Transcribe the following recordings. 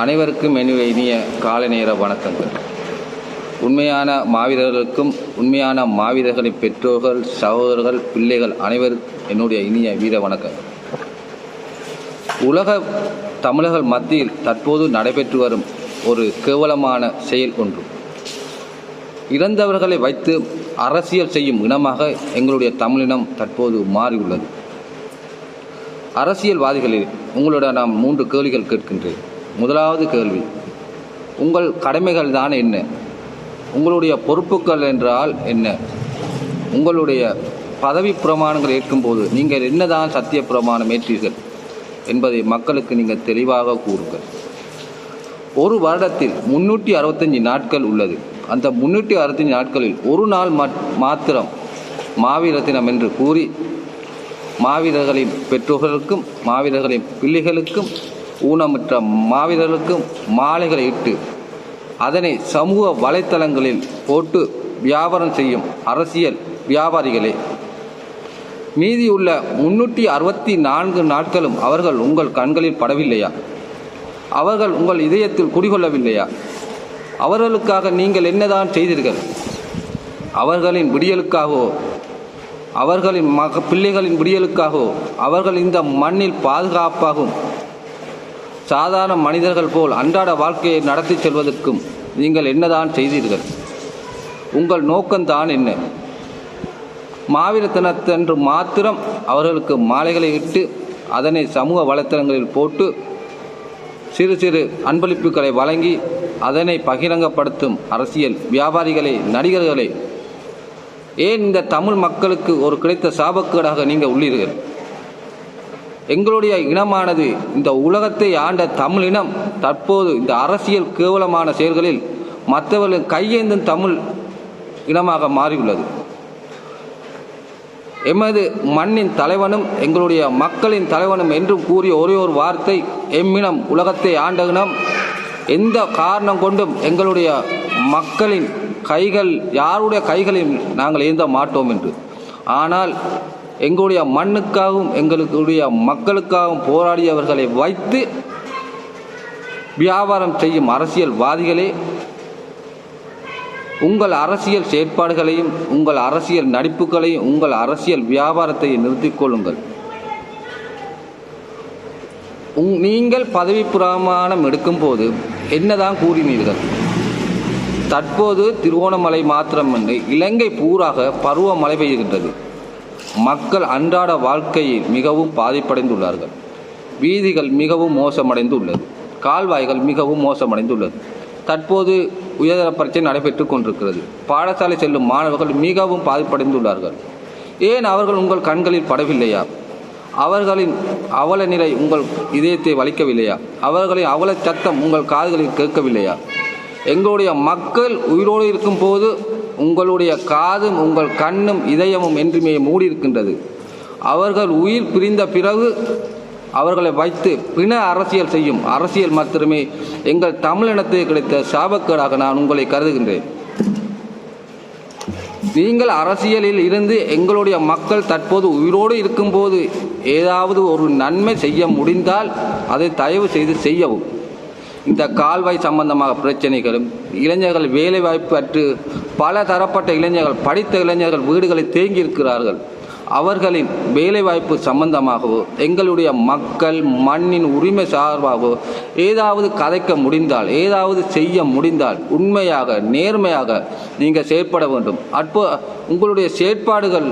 அனைவருக்கும் என்னுடைய இனிய காலை நேர வணக்கங்கள். உண்மையான மாவீரர்களுக்கும் உண்மையான மாவீரர்களின் பெற்றோர்கள் சகோதரர்கள் பிள்ளைகள் அனைவருக்கும் என்னுடைய இனிய வீர வணக்கங்கள். உலக தமிழர்கள் மத்தியில் தற்போது நடைபெற்று வரும் ஒரு கேவலமான செயல் ஒன்று. இறந்தவர்களை வைத்து அரசியல் செய்யும் இனமாக எங்களுடைய தமிழினம் தற்போது மாறியுள்ளது. அரசியல்வாதிகளில் உங்களோட நாம் மூன்று கேள்விகள் கேட்கின்றேன். முதலாவது கேள்வி. உங்கள் கடமைகள் தான் என்ன? உங்களுடைய பொறுப்புகள் என்றால் என்ன? உங்களுடைய பதவி பிரமாணங்கள் ஏற்கும்போது நீங்கள் என்னதான் சத்திய பிரமாணம் ஏற்றீர்கள் என்பதை மக்களுக்கு நீங்கள் தெளிவாக கூறுங்கள். ஒரு வருடத்தில் முன்னூற்றி அறுபத்தஞ்சு நாட்கள் உள்ளது. அந்த முன்னூற்றி அறுபத்தஞ்சு நாட்களில் ஒரு நாள் மாத்திரம் மாவீரத்தினம் என்று கூறி மாவீரர்களின் பெற்றோர்களுக்கும் மாவீரர்களின் பிள்ளைகளுக்கும் ஊனமுற்ற மாவீரர்களுக்கும் மாலைகளை இட்டு அதனை சமூக வலைத்தளங்களில் போட்டு வியாபாரம் செய்யும் அரசியல் வியாபாரிகளே. மீதியுள்ள முன்னூற்றி அறுபத்தி நான்கு நாட்களும் அவர்கள் உங்கள் கண்களில் படவில்லையா? அவர்கள் உங்கள் இதயத்தில் குடிகொள்ளவில்லையா? அவர்களுக்காக நீங்கள் என்னதான் செய்தீர்கள்? அவர்களின் விடியலுக்காகவோ அவர்களின் மக பிள்ளைகளின் விடியலுக்காகவோ அவர்கள் இந்த மண்ணில் பாதுகாப்பாகவும் சாதாரண மனிதர்கள் போல் அன்றாட வாழ்க்கையை நடத்தி செல்வதற்கும் நீங்கள் என்னதான் செய்தீர்கள்? உங்கள் நோக்கம்தான் என்ன? மாவீர தினத்தன்று மாத்திரம் அவர்களுக்கு மாலைகளை இட்டு அதனை சமூக வலைத்தளங்களில் போட்டு சிறு சிறு அன்பளிப்புகளை வழங்கி அதனை பகிரங்கப்படுத்தும் அரசியல் வியாபாரிகளை நடிகர்களை. ஏன் இந்த தமிழ் மக்களுக்கு ஒரு கிடைத்த சாபக்கேடாக நீங்கள் உள்ளீர்கள்? எங்களுடைய இனமானது இந்த உலகத்தை ஆண்ட தமிழ் இனம் தற்போது இந்த அரசியல் கேவலமான செயல்களில் மற்றவர்கள் கையேந்தும் தமிழ் இனமாக மாறியுள்ளது. எமது மண்ணின் தலைவனும் எங்களுடைய மக்களின் தலைவனும் என்றும் கூறிய ஒரே ஒரு வார்த்தை எம்மினம் உலகத்தை ஆண்ட இனம். எந்த காரணம் கொண்டும் எங்களுடைய மக்களின் கைகள் யாருடைய கைகளில் நாங்கள் ஏந்த மாட்டோம் என்று. ஆனால் எங்களுடைய மண்ணுக்காகவும் எங்களுடைய மக்களுக்காகவும் போராடியவர்களை வைத்து வியாபாரம் செய்யும் அரசியல்வாதிகளே உங்கள் அரசியல் செயற்பாடுகளையும் உங்கள் அரசியல் நடிப்புகளையும் உங்கள் அரசியல் வியாபாரத்தையும் நிறுத்திக் கொள்ளுங்கள். உங் நீங்கள் பதவி பிரமாணம் எடுக்கும்போது என்னதான் கூறினீர்கள்? தற்போது திருவோணமலை மாத்திரமின்றி இலங்கை பூராக பருவமழை பெய்கின்றது. மக்கள் அன்றாட வாழ்க்கையில் மிகவும் பாதிப்படைந்துள்ளார்கள். வீதிகள் மிகவும் மோசமடைந்துள்ளது. கால்வாய்கள் மிகவும் மோசமடைந்துள்ளது. தற்போது உயர்தர பரீட்சை நடைபெற்று கொண்டிருக்கிறது. பாடசாலை செல்லும் மாணவர்கள் மிகவும் பாதிப்படைந்துள்ளார்கள். ஏன் அவர்கள் உங்கள் கண்களில் படவில்லையா? அவர்களின் அவல நிலை உங்கள் இதயத்தை வலிக்கவில்லையா? அவர்களின் அவல சத்தம் உங்கள் காதுகளில் கேட்கவில்லையா? எங்களுடைய மக்கள் உயிரோடு இருக்கும்போது உங்களுடைய காதும் உங்கள் கண்ணும் இதயமும் என்றுமே மூடியிருக்கின்றது அவர்கள் உயிர் பிரிந்த பிறகு அவர்களை வைத்து பிண அரசியல் செய்யும் அரசியல் மாத்திரமே எங்கள் தமிழினத்துக்கு கிடைத்த சாபக்கேடாக நான் உங்களை கருதுகின்றேன். நீங்கள் அரசியலில் இருந்து எங்களுடைய மக்கள் தற்போது உயிரோடு இருக்கும்போது ஏதாவது ஒரு நன்மை செய்ய முடிந்தால் அதை தயவு செய்து செய்யவும். இந்த கால்வாய் சம்பந்தமாக பிரச்சனைகளும் இளைஞர்கள் வேலைவாய்ப்பு அற்று பல தரப்பட்ட இளைஞர்கள் படித்த இளைஞர்கள் வீடுகளில் தேங்கி இருக்கிறார்கள் அவர்களின் வேலைவாய்ப்பு சம்பந்தமாகவோ எங்களுடைய மக்கள் மண்ணின் உரிமை சார்பாகவோ ஏதாவது கதைக்க முடிந்தால் ஏதாவது செய்ய முடிந்தால் உண்மையாக நேர்மையாக நீங்கள் செயற்பட வேண்டும். அப்போ உங்களுடைய செயற்பாடுகள்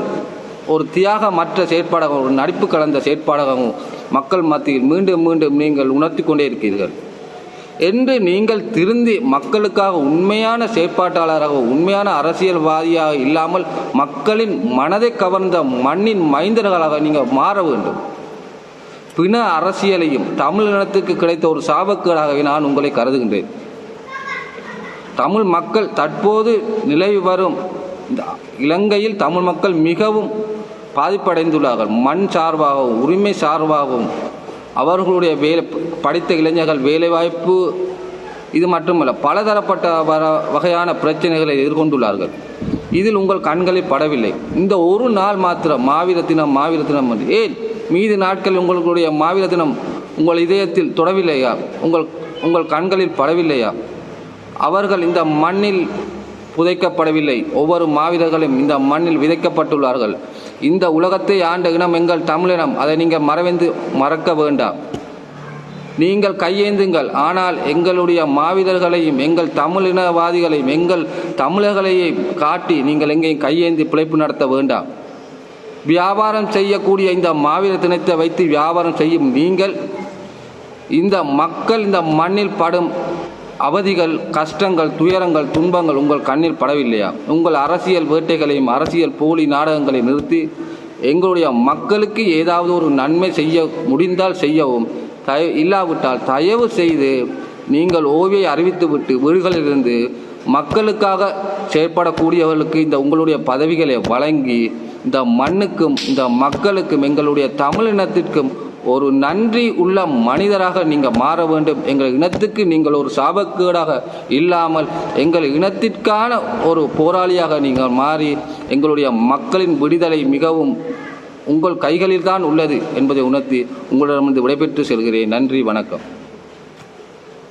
ஒரு தியாகமற்ற செயற்பாடாகவும் ஒரு நடிப்பு கலந்த செயற்பாடாகவும் மக்கள் மத்தியில் மீண்டும் மீண்டும் நீங்கள் உணர்த்தி கொண்டே இருக்கிறீர்கள். என்று நீங்கள் திருந்தி மக்களுக்காக உண்மையான செயற்பாட்டாளராக உண்மையான அரசியல்வாதியாக இல்லாமல் மக்களின் மனதை கவர்ந்த மண்ணின் மைந்தர்களாக நீங்கள் மாற வேண்டும். பிண அரசியலையும் தமிழினத்துக்கு கிடைத்த ஒரு சாபக்கேடாகவே நான் உங்களை கருதுகின்றேன். தமிழ் மக்கள் தற்போது நிலவி வரும் இலங்கையில் தமிழ் மக்கள் மிகவும் பாதிப்படைந்துள்ளார்கள். மண் சார்பாகவும் உரிமை சார்பாகவும் அவர்களுடைய வேலை படித்த இளைஞர்கள் வேலைவாய்ப்பு இது மட்டுமல்ல பலதரப்பட்ட வர வகையான பிரச்சனைகளை எதிர்கொண்டுள்ளார்கள். இதில் உங்கள் கண்களில் படவில்லை. இந்த ஒரு நாள் மாத்திரம் மாவீர தினம் மாவீர தினம் என்று. ஏன்? மீதி நாட்கள் உங்களுடைய மாவீர தினம் உங்கள் இதயத்தில் தொடவில்லையா? உங்கள் உங்கள் கண்களில் படவில்லையா? அவர்கள் இந்த மண்ணில் புதைக்கப்படவில்லை. ஒவ்வொரு மாவீரர்களும் இந்த மண்ணில் விதைக்கப்பட்டுள்ளார்கள். இந்த உலகத்தை ஆண்ட இனம் எங்கள் தமிழினம் அதை நீங்கள் மறவேந்து மறக்க வேண்டாம். நீங்கள் கையேந்துங்கள் ஆனால் எங்களுடைய மாவீரர்களையும் எங்கள் தமிழினவாதிகளையும் எங்கள் தமிழர்களையும் காட்டி நீங்கள் எங்கேயும் கையேந்தி பிழைப்பு நடத்த வேண்டாம். வியாபாரம் செய்யக்கூடிய இந்த மாவீர தினத்தை வைத்து வியாபாரம் செய்யும் நீங்கள் இந்த மக்கள் இந்த மண்ணில் படும் அவதிகள் கஷ்டங்கள் துயரங்கள் துன்பங்கள் உங்கள் கண்ணில் படவில்லையா? உங்கள் அரசியல் வேட்டைகளையும் அரசியல் போலி நாடகங்களையும் நிறுத்தி எங்களுடைய மக்களுக்கு ஏதாவது ஒரு நன்மை செய்ய முடிந்தால் செய்யவும். தய இல்லாவிட்டால் தயவு செய்து நீங்கள் ஓவியை அறிவித்துவிட்டு வீடுகளிலிருந்து மக்களுக்காக செயற்படக்கூடியவர்களுக்கு இந்த உங்களுடைய பதவிகளை வழங்கி இந்த மண்ணுக்கும் இந்த மக்களுக்கும் எங்களுடைய தமிழினத்திற்கும் ஒரு நன்றி உள்ள மனிதராக நீங்கள் மாற வேண்டும். எங்கள் இனத்துக்கு நீங்கள் ஒரு சாபக்கேடாக இல்லாமல் எங்கள் இனத்திற்கான ஒரு போராளியாக நீங்கள் மாறி எங்களுடைய மக்களின் விடுதலை மிகவும் உங்கள் கைகளில்தான் உள்ளது என்பதை உணர்த்தி உங்களிடமிருந்து விடைபெற்று செல்கிறேன். நன்றி வணக்கம்.